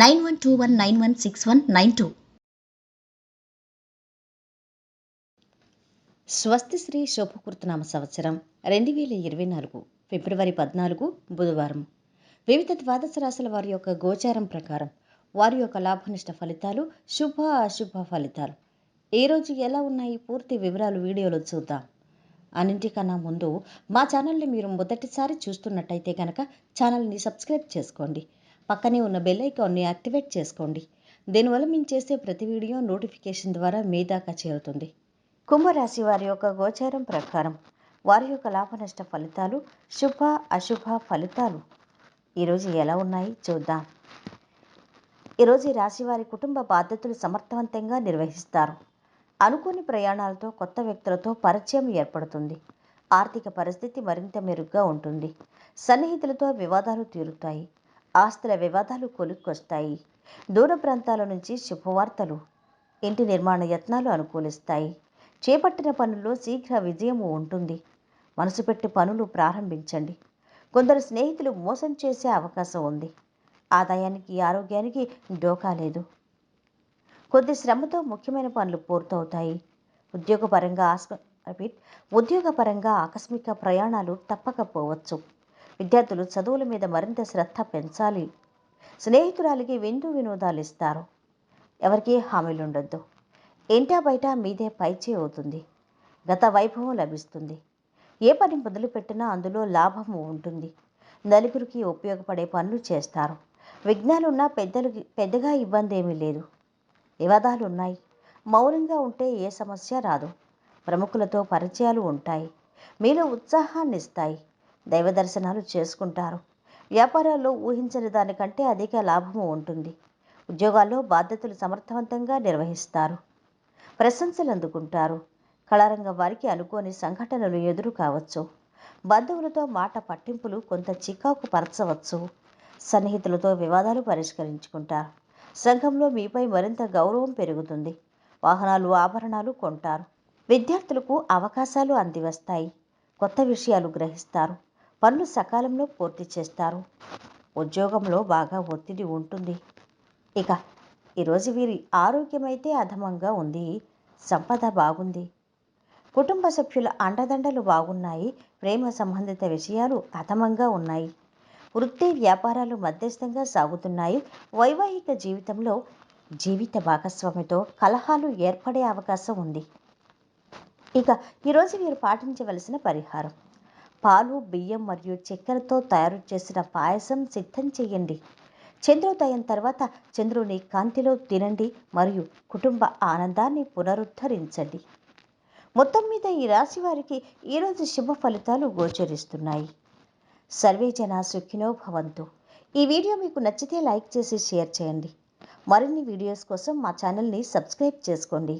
nine one two one nine one six one nine two. స్వస్తి శ్రీ శోభకృతనామ సంవత్సరం రెండు వేల ఇరవై నాలుగు ఫిబ్రవరి పద్నాలుగు బుధవారం. వివిధ ద్వాదశ రాశుల వారి యొక్క గోచారం ప్రకారం వారి యొక్క లాభనిష్ట ఫలితాలు శుభ అశుభ ఫలితాలు. ఈరోజు రోజు ఎలా ఉన్నాయి? పూర్తి వివరాలు వీడియోలో చూద్దాం. అన్నింటికన్నా ముందు మా ఛానల్ని మీరు మొదటిసారి చూస్తున్నట్టయితే కనుక ఛానల్ని సబ్స్క్రైబ్ చేసుకోండి. పక్కనే ఉన్న బెల్ ఐకాన్ని యాక్టివేట్ చేసుకోండి. దీనివల్ల మేము చేసే ప్రతి వీడియో నోటిఫికేషన్ ద్వారా మీ దాకా చేరుతుంది. కుంభరాశి వారి యొక్క గోచారం ప్రకారం వారి యొక్క లాభనష్ట ఫలితాలు శుభ అశుభ ఫలితాలు ఈరోజు ఎలా ఉన్నాయి చూద్దాం. ఈరోజు ఈ రాశి వారి కుటుంబ బాధ్యతలు సమర్థవంతంగా నిర్వహిస్తారు. అనుకోని ప్రయాణాలతో కొత్త వ్యక్తులతో పరిచయం ఏర్పడుతుంది. ఆర్థిక పరిస్థితి మరింత మెరుగ్గా ఉంటుంది. సన్నిహితులతో వివాదాలు తీరుతాయి. ఆస్తుల వివాదాలు కొలుక్కొస్తాయి దూర ప్రాంతాల నుంచి శుభవార్తలు ఇంటి నిర్మాణ యత్నాలు అనుకూలిస్తాయి. చేపట్టిన పనుల్లో శీఘ్ర విజయము ఉంటుంది. మనసు పెట్టి పనులు ప్రారంభించండి. కొందరు స్నేహితులు మోసం చేసే అవకాశం ఉంది. ఆదాయానికి ఆరోగ్యానికి డోకా లేదు. కొద్ది శ్రమతో ముఖ్యమైన పనులు పూర్తవుతాయి. ఉద్యోగపరంగా ఆస్క రిపీట్ ఉద్యోగపరంగా ఆకస్మిక ప్రయాణాలు తప్పకపోవచ్చు. విద్యార్థులు చదువుల మీద మరింత శ్రద్ధ పెంచాలి. స్నేహితురాలికి విందు వినోదాలు ఇస్తారు. ఎవరికీ హామీలు ఉండొద్దు ఇంటా బయట మీదే పైచే అవుతుంది. గత వైభవం లభిస్తుంది. ఏ పని మొదలుపెట్టినా అందులో లాభము ఉంటుంది. నలుగురికి ఉపయోగపడే పనులు చేస్తారు. విఘ్నాలున్నా పెద్దలు పెద్దగా ఇబ్బంది ఏమీ లేదు. వివాదాలు ఉన్నాయి మౌనంగా ఉంటే ఏ సమస్య రాదు. ప్రముఖులతో పరిచయాలు ఉంటాయి. మీలో ఉత్సాహాన్ని ఇస్తాయి దైవ దర్శనాలు చేసుకుంటారు. వ్యాపారాల్లో ఊహించని దానికంటే అధిక లాభము ఉంటుంది. ఉద్యోగాల్లో బాధ్యతలు సమర్థవంతంగా నిర్వహిస్తారు. ప్రశంసలు అందుకుంటారు కళారంగం వారికి అనుకోని సంఘటనలు ఎదురు కావచ్చు. బంధువులతో మాట పట్టింపులు కొంత చికాకు పరచవచ్చు. సన్నిహితులతో వివాదాలు పరిష్కరించుకుంటారు. సంఘంలో మీపై మరింత గౌరవం పెరుగుతుంది. వాహనాలు ఆభరణాలు కొంటారు. విద్యార్థులకు అవకాశాలు అందివస్తాయి. కొత్త విషయాలు గ్రహిస్తారు. పనులు సకాలంలో పూర్తి చేస్తారు. ఉద్యోగంలో బాగా ఒత్తిడి ఉంటుంది. ఇక ఈరోజు వీరి ఆరోగ్యమైతే అధమంగా ఉంది. సంపద బాగుంది. కుటుంబ సభ్యుల అండదండలు బాగున్నాయి. ప్రేమ సంబంధిత విషయాలు అధమంగా ఉన్నాయి. వృత్తి వ్యాపారాలు మధ్యస్థంగా సాగుతున్నాయి. వైవాహిక జీవితంలో జీవిత భాగస్వామితో కలహాలు ఏర్పడే అవకాశం ఉంది. ఇక ఈరోజు మీరు పాటించవలసిన పరిహారం. పాలు బియ్యం మరియు చక్కెరతో తయారు చేసిన పాయసం సిద్ధం చేయండి. చంద్రోదయం తర్వాత చంద్రుని కాంతిలో తినండి మరియు కుటుంబ ఆనందాన్ని పునరుద్ధరించండి. మొత్తం మీద ఈ రాశి వారికి ఈరోజు శుభ ఫలితాలు గోచరిస్తున్నాయి. సర్వే జన సుఖినో భవంతు. ఈ వీడియో మీకు నచ్చితే లైక్ చేసి షేర్ చేయండి. మరిన్ని వీడియోస్ కోసం మా ఛానల్ని సబ్స్క్రైబ్ చేసుకోండి.